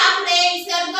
आपले निसर्ग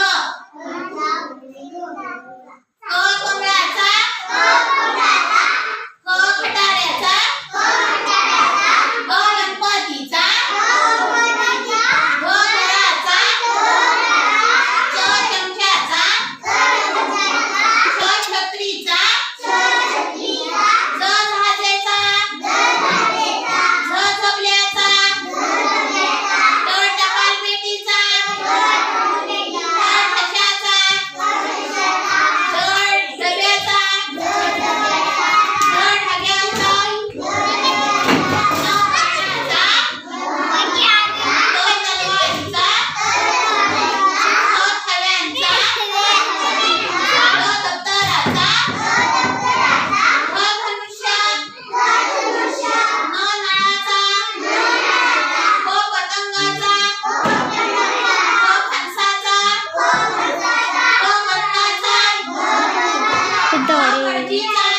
Yeah.